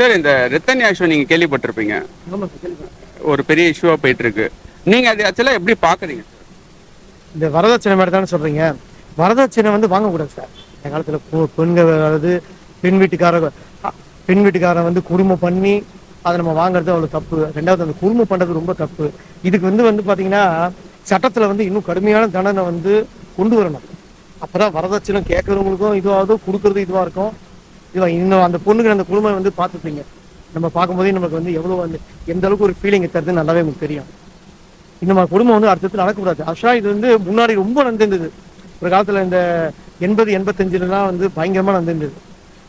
Sir இந்த Rithanya issue நீங்க கேள்விப்பட்டிருப்பீங்க. ஒரு பெரிய இஷ்யூவா போயிட்டு இருக்கு நீங்க அது ஆக்சுவலா எப்படி பாக்குறீங்க? இந்த வரதட்சணை மாதிரி தானே சொல்கிறீங்க வரதட்சணை வந்து வாங்கக்கூடாது சார். இந்த காலத்தில் பெண்கள் அதாவது பெண் வீட்டுக்கார அ, பெண் வீட்டுக்காரன் வந்து குடும்பம் பண்ணி அதை நம்ம வாங்குறது அவ்வளோ தப்பு. ரெண்டாவது அந்த குடும்பம் பண்ணுறது ரொம்ப தப்பு. இதுக்கு வந்து வந்து பார்த்தீங்கன்னா சட்டத்தில் வந்து இன்னும் கடுமையான தண்டனை வந்து கொண்டு வரணும். அப்பதான் வரதட்சணை கேட்குறவங்களுக்கும் இதுவாகும் கொடுக்கறது இதுவாக இருக்கும். இதுவா இன்னும் அந்த பொண்ணுக்கு அந்த குழுமை வந்து பார்த்துப்பீங்க. நம்ம பார்க்கும்போதே நமக்கு வந்து எவ்வளோ வந்து எந்த அளவுக்கு ஒரு ஃபீலிங் தருது நல்லாவே உங்களுக்கு தெரியும். இந்த மாதிரி குடும்பம் வந்து அடுத்தது நடக்கக்கூடாது. ஆக்சுவலாக இது வந்து முன்னாடி ரொம்ப நடந்திருந்தது. ஒரு காலத்தில் இந்த எண்பது எண்பத்தஞ்சுலாம் வந்து பயங்கரமாக நடந்திருந்தது.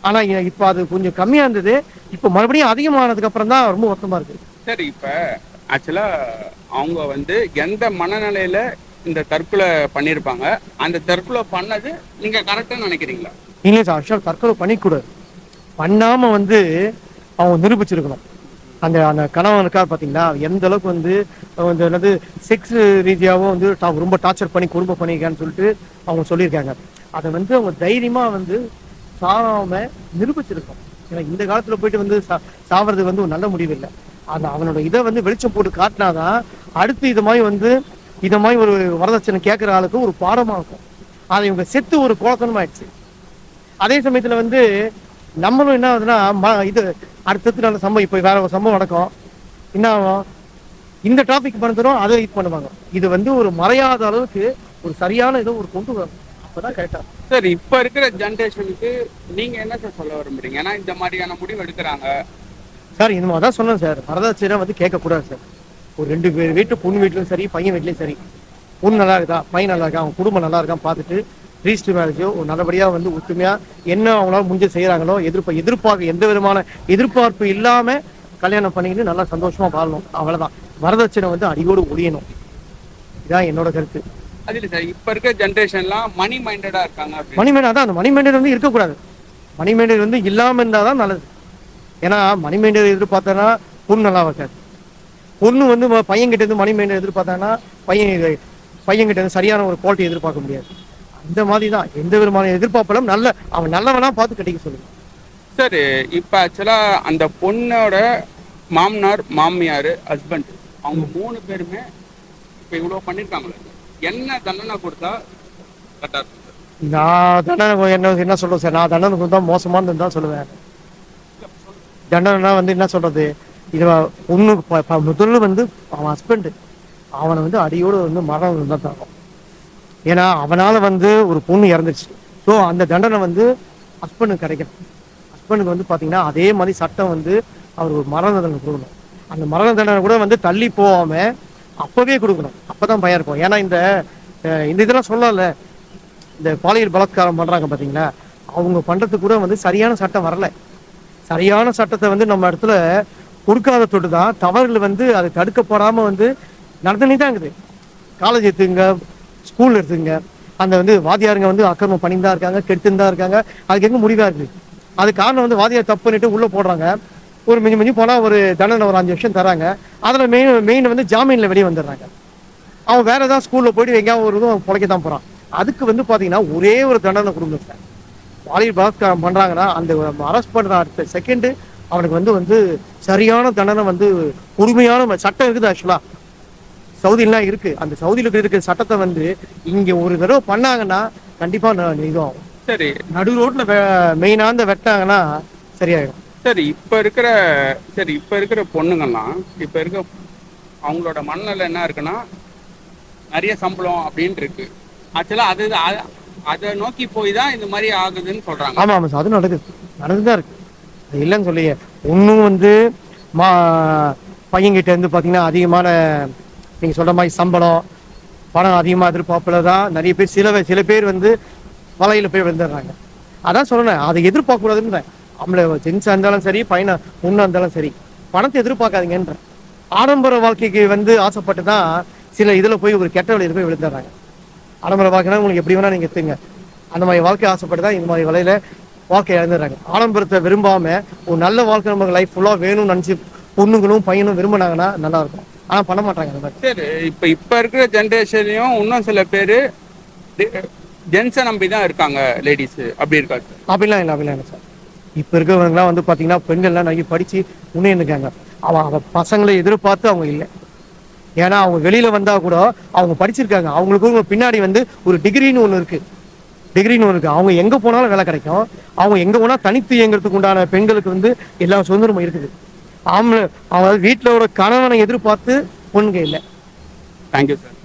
ஆனால் இப்போ அது கொஞ்சம் கம்மியாக இருந்தது. இப்போ மறுபடியும் அதிகமானதுக்கு அப்புறம் தான் ரொம்ப வருத்தமாக இருக்குது சரி இப்ப ஆக்சுவலா அவங்க வந்து எந்த மனநிலையில இந்த தற்கொலை பண்ணியிருப்பாங்க அந்த தற்கொலை பண்ணது நீங்க கரெக்டாக நினைக்கிறீங்களா? இங்கிலீஷ் சார் ஆக்சுவலாக தற்கொலை பண்ணிக்கூடாது. பண்ணாமல் வந்து அவங்க நிரூபிச்சிருக்கணும். அந்த அந்த கணவன் இருக்கார் பார்த்தீங்களா எந்த அளவுக்கு வந்து வந்து என்னது செக்ஸ் ரீதியாகவும் வந்து டா- ரொம்ப டார்ச்சர் பண்ணி குடும்பம் பண்ணியிருக்கான்னு சொல்லிட்டு அவங்க சொல்லியிருக்காங்க. அதை வந்து அவங்க தைரியமாக வந்து சாகாம நிரூபிச்சிருக்கோம் ஏன்னா இந்த காலத்தில் போயிட்டு வந்து சா சாவறது வந்து ஒரு நல்ல முடிவு இல்லை அந்த அவனோட இதை வந்து வெளிச்சம் போட்டு காட்டினாதான் அடுத்து இது மாதிரி வந்து இதை மாதிரி ஒரு வரதட்சணை கேட்குற ஆளுக்கு ஒரு பாடமாக இருக்கும் அதை இவங்க செத்து ஒரு குழக்கணமாயிடுச்சு அதே சமயத்துல வந்து நம்மளும் என்ன ஆகுதுன்னா இது அடுத்தடுத்து நல்ல சம்பவம் இப்போ வேற ஒரு சம்பவம் நடக்கும். என்ன ஆகும்? இந்த டாபிக் பண்ணுறோம் அதை இது பண்ணுவாங்க. இது வந்து ஒரு மறையாத அளவுக்கு ஒரு சரியான இதை ஒரு கொண்டு வரணும் அப்பதான் கரெக்டா சார் இப்ப இருக்கிற ஜென்ரேஷனுக்கு நீங்க என்ன சார் சொல்ல விரும்புறீங்க? ஏன்னா இந்த மாதிரியான முடிவு எடுக்கிறாங்க. சார் இந்த மாதிரி தான் சொன்னேன் சார். வரதட்சணை வந்து கேட்கக்கூடாது சார். ஒரு ரெண்டு பேர் வீட்டு பொண்ணு வீட்லையும் சரி பையன் வீட்லையும் சரி. பொண்ணு நல்லா இருக்கா? பையன் நல்லா இருக்கா? அவங்க குடும்பம் நல்லா இருக்கான்னு பார்த்துட்டு ரீஸ்டர் மேரேஜோ ஒரு நல்லபடியாக வந்து ஒத்துமையா என்ன அவங்களால முடிஞ்ச செய்கிறாங்களோ எதிர்ப்பு எதிர்பார்க்க எந்த விதமான எதிர்பார்ப்பு இல்லாம கல்யாணம் பண்ணிக்கிட்டு நல்லா சந்தோஷமா வாழணும். அவ்வளவுதான். வரதட்சணை வந்து அடியோடு ஒழியணும். இதான் என்னோட கருத்து. அது இல்ல சார். இப்ப இருக்க ஜென்ரேஷன்லாம் மணி மைண்டடா இருக்காங்க மணிமேண்டர் அதான். அந்த மணிமேண்டர் வந்து இருக்கக்கூடாது. மணிமேண்டர் வந்து இல்லாமல் இருந்தால் தான் நல்லது. ஏன்னா மணிமேண்டர் எதிர்பார்த்தனா பொண்ணு நல்லா இருக்காது. பொண்ணு வந்து பையன்கிட்ட இருந்து மணிமேண்டர் எதிர்பார்த்தாங்கன்னா பையன் பையன்கிட்ட இருந்து சரியான ஒரு குவாலிட்டி எதிர்பார்க்க முடியாது. அந்த மாதிரி தான் எந்த விதமான எதிர்பார்ப்பெல்லாம் நல்ல அவன் நல்லவனா பார்த்து கட்டிக்க சொல்லுங்க. சார் இப்ப ஆக்சுவலா அந்த பொண்ணோட மாமனார் மாமியார் ஹஸ்பண்ட் அவங்க மூணு பேருமே இப்ப இவ்வளவு பண்ணிருக்காங்களே. என்ன தண்டனை கொடுத்தா கரெக்டா இருக்கும் சார்? நான் தண்டனை என்ன என்ன சொல்றது சார்? நான் தண்டனை கொடுத்தா மோசமானதுன்னு தான் சொல்லுவேன். தண்டனைனா வந்து என்ன சொல்றது? இது ப- முதல்ல வந்து அவன் ஹஸ்பண்டு அவனை வந்து அடியோடு வந்து மரணம் தான் தரும் ஏன்னா அவனால் வந்து ஒரு பொண்ணு இறந்துச்சு ஸோ அந்த தண்டனை வந்து ஹஸ்பண்டுக்கு கிடைக்கும் ஹஸ்பண்டுக்கு வந்து பார்த்தீங்கன்னா அதே மாதிரி சட்டம் வந்து அவர் ஒரு மரண தண்டனை கொடுக்கணும். அந்த மரண தண்டனை கூட வந்து தள்ளி போகாமல் அப்போவே கொடுக்கணும். அப்போ தான் பயம் இருக்கும். ஏன்னா இந்த இந்த இதெல்லாம் சொல்லல. இந்த பாலியல் பலாத்காரம் பண்ணுறாங்க பாத்தீங்களா? அவங்க பண்ணுறதுக்கு கூட வந்து சரியான சட்டம் வரலை. சரியான சட்டத்தை வந்து நம்ம இடத்துல கொடுக்காத தொட்டு தான் தவறுகள் வந்து அதை தடுக்கப்படாம வந்து நடந்துனே தான் இருக்குது. காலேஜ் எடுத்துங்க ஸ்கூல் எடுத்துங்க அந்த வந்து வாதியாருங்க வந்து அக்கிரமம் பண்ணிட்டு தான் இருக்காங்க கெடுத்துன்னு தான் இருக்காங்க. அதுக்கு எங்க முடிவா இருக்கு? அது காரணம் வந்து வாதியார் தப்பு பண்ணிட்டு உள்ள போடுறாங்க. ஒரு மிஞ்சி மிஞ்சி போனா ஒரு தண்டனை ஒரு அஞ்சு வருஷம் தராங்க. அதுல மெயின் மெயின் வந்து ஜாமீன்ல வெளியே வந்துடுறாங்க. அவன் வேற ஏதாவது ஸ்கூல்ல போயிட்டு எங்கேயாவது ஒரு இதுவும் பிழைக்க தான் போறான். அதுக்கு வந்து பாத்தீங்கன்னா ஒரே ஒரு தண்டனை கொடுங்க சார் பாலியல் பலாத்காரம் பண்றாங்கன்னா அந்த அரெஸ்ட் பண்ற அடுத்த செகண்ட் அவனுக்கு வந்து வந்து சரியான தண்டனை வந்து உரிமையான சட்டம் இருக்குது ஆக்சுவலா சவுதிலாம் இருக்கு. அந்த சவுதியில இருக்கிற சட்டத்தை வந்து இங்க ஒரு தடவை பண்ணாங்கன்னா கண்டிப்பா ஆகும் சரி. நடு ரோட்ல மெயினாந்த வெட்டாங்கன்னா சரியாயிடும். சரி இப்ப இருக்கிற சரி இப்ப இருக்கிற பொண்ணுங்கெல்லாம் இப்ப இருக்க அவங்களோட மனநிலை என்ன இருக்குன்னா நிறைய சம்பளம் அப்படின்ட்டு இருக்கு. ஆக்சுவலா அது அதை நோக்கி போய் தான் இந்த மாதிரி ஆகுதுன்னு சொல்றாங்க. ஆமா ஆமா சார் அது நடக்குது. நடந்துதான் இருக்கு. அது இல்லைன்னு சொல்லியே ஒன்றும் வந்து மா பையன்கிட்ட இருந்து பார்த்தீங்கன்னா அதிகமான நீங்கள் சொல்கிற மாதிரி சம்பளம் பணம் அதிகமாக எதிர்பார்ப்பில் தான் நிறைய பேர் சில சில பேர் வந்து வலையில் போய் விழுந்துடுறாங்க. அதான் சொல்றேன் அதை எதிர்பார்க்கக்கூடாதுன்றேன். நம்மள ஜென்ஸாக இருந்தாலும் சரி பையனை பொண்ணாக இருந்தாலும் சரி பணத்தை எதிர்பார்க்காதீங்கன்றேன் ஆடம்பர வாழ்க்கைக்கு வந்து ஆசைப்பட்டு தான் சில இதில் போய் ஒரு கெட்ட வழியில் போய் விழுந்துடுறாங்க. ஆடம்பர வாழ்க்கைனா உங்களுக்கு எப்படி வேணால் நீங்கள் எடுத்துங்க. அந்த மாதிரி வாழ்க்கை ஆசைப்பட்டு தான் இந்த மாதிரி வலையில் வாழ்க்கை இழந்துடுறாங்க. ஆடம்பரத்தை விரும்பாமல் ஒரு நல்ல வாழ்க்கை நமக்கு லைஃப் ஃபுல்லாக வேணும்னு நினச்சி பொண்ணுங்களும் பையனும் விரும்பினாங்கன்னா நல்லாயிருக்கும் இருக்கும் ஆனா பண்ண மாட்டாங்க அந்த மாதிரி. சரி இப்ப இப்ப இருக்கிற ஜென்ரேஷன்லயும் இன்னும் சில பேரு ஜென்ஸை நம்பி தான் இருக்காங்க லேடிஸ் அப்படி இருக்காது அப்படிலாம் இல்லை அப்படிலாம் இல்லை சார் இப்போ இருக்கிறவங்கலாம் வந்து பார்த்தீங்கன்னா பெண்கள்லாம் நிறைய படித்து முன்னேறிருக்காங்க அவன் அவன் பசங்களை எதிர்பார்த்து அவங்க இல்லை. ஏன்னா அவங்க வெளியில வந்தா கூட அவங்க படிச்சிருக்காங்க. அவங்களுக்கு பின்னாடி வந்து ஒரு டிகிரின்னு ஒன்று இருக்கு. டிகிரின்னு ஒன்று இருக்கு. அவங்க எங்க போனாலும் வேலை கிடைக்கும். அவங்க எங்க போனா தனித்து இயங்குறதுக்கு உண்டான பெண்களுக்கு வந்து எல்லா சுதந்திரமும் இருக்குது. ஆம்பளை அவங்க ஒரு கணவனை எதிர்பார்த்து பொண்ணுங்க இல்லை. Thank you sir